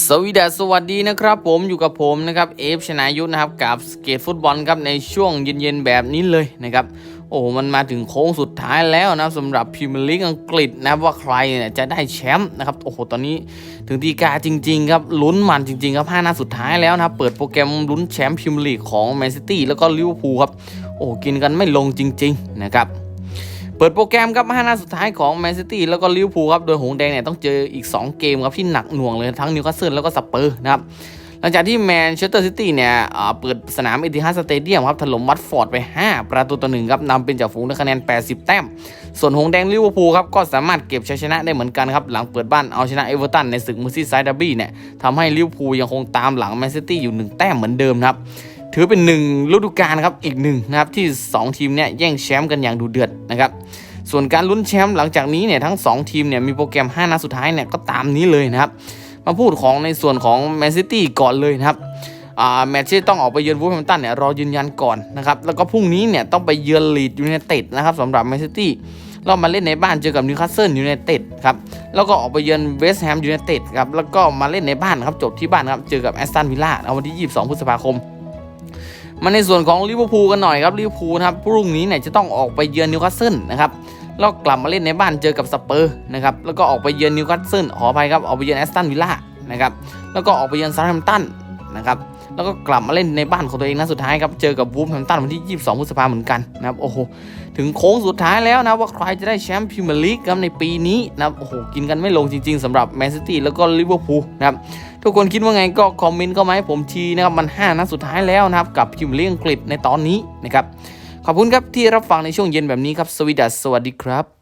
สวีดัสสวัสดีนะครับ ผมอยู่กับผมนะครับเอฟชนายุทธนะครับกับสเกตฟุตบอลครับในช่วงเย็นๆแบบนี้เลยนะครับโอ้โหมันมาถึงโค้งสุดท้ายแล้วนะสำหรับพรีเมียร์ลีกอังกฤษนะว่าใครเนี่ยจะได้แชมป์นะครับโอ้โหตอนนี้ถึงตีกาจริง ๆ ครับลุ้นมันจริง ๆ ครับห้านัดสุดท้ายแล้วนะครับเปิดโปรแกรมลุ้นแชมป์พรีเมียร์ลีกของแมนซิตี้แล้วก็ลิเวอร์พูลครับโอ้กินกันไม่ลงจริง ๆ นะครับ ปิดโปรแกรมครับ5นัดสุดท้ายของแมนซิตี้แล้วก็ลิเวอร์พูลครับโดยหงแดงเนี่ยต้องเจออีก 2 เกมครับที่หนักหน่วงเลยทั้งนิวคาสเซิลแล้วก็สเปอร์นะครับหลังจากที่แมนเชสเตอร์ซิตี้เนี่ยเปิดสนามเอติฮัดสเตเดียมครับถล่มวัตฟอร์ดไป 5 ประตูต่อหนึ่งครับนำเป็นจ่าฝูงด้วยคะแนน 80 แต้ม ส่วนหงแดงลิเวอร์พูลครับก็สามารถเก็บชัยชนะได้เหมือนกันครับ หลังเปิดบ้านเอาชนะเอเวอร์ตันในศึกมอซี่ไซด์ดาร์บี้เนี่ยทำให้ลิเวอร์พูลยังคงตามหลังแมนซิตี้อยู่ 1 แต้มเหมือนเดิมนะครับ ถือเป็นหนึ่งฤดูกาลครับอีกหนึ่งนะครับที่ 2 ทีมเนี่ยแย่งแชมป์กันอย่างดูเดือดนะครับส่วนการลุ้นแชมป์หลังจากนี้เนี่ยทั้ง 2 ทีมเนี่ยมีโปรแกรม 5 นัดสุดท้ายเนี่ยก็ตามนี้เลยนะครับมาพูดของในส่วนของแมนซิตี้ก่อนเลยนะครับอ่าแมตช์ที่ต้องออกไปเยือนวูฟแฮมป์ตันเนี่ยรอยืนยันก่อนนะครับแล้วก็พรุ่งนี้เนี่ยต้องไปเยือนลีดยูไนเต็ดนะครับสำหรับแมนซิตี้เรามาเล่นในบ้านเจอกับนิวคาสเซิลยูไนเต็ดครับแล้วก็ออกไปเยือนเวสต์แฮมยูไนเต็ดครับแล้วก็มาเล่นในบ้านครับจบที่บ้านครับเจอกับแอสตันวิลล่าวันที่ 22 พฤษภาคม มาในส่วนของลิเวอร์พูลกันหน่อยครับลิเวอร์พูลนะครับพรุ่งนี้เนี่ยจะต้องออกไปเยือนนิวคาสเซิลนะครับแล้วกลับมาเล่นในบ้านเจอกับสเปอร์นะครับแล้วก็ออกไปเยือนนิวคาสเซิลขออภัยครับออกไปเยือนแอสตันวิลล่านะครับแล้วก็ออกไปเยือนซาร์แฮมตันนะครับแล้วก็กลับมาเล่นในบ้านของตัวเองนัดสุดท้ายครับเจอกับวูฟแฮมตันวันที่ 22พฤษภาคมเหมือนกันนะครับโอ้โหถึงโค้งสุดท้ายแล้วนะว่าใครจะได้แชมป์พรีเมียร์ลีกครับในปีนี้นะครับโอ้โหกินกันไม่ลงจริง ๆสำหรับแมนซิตี้แล้วก็ลิเวอร์พูลนะครับ ทุกคนคิดว่าไงก็คอมเมนต์เข้ามาให้ผมทีนะครับมัน 5นัดสุดท้ายแล้วนะครับกับพิมพ์เลียงอังกฤษในตอนนี้นะครับขอบคุณครับที่รับฟังในช่วงเย็นแบบนี้ครับสวีดัสสวัสดีครับ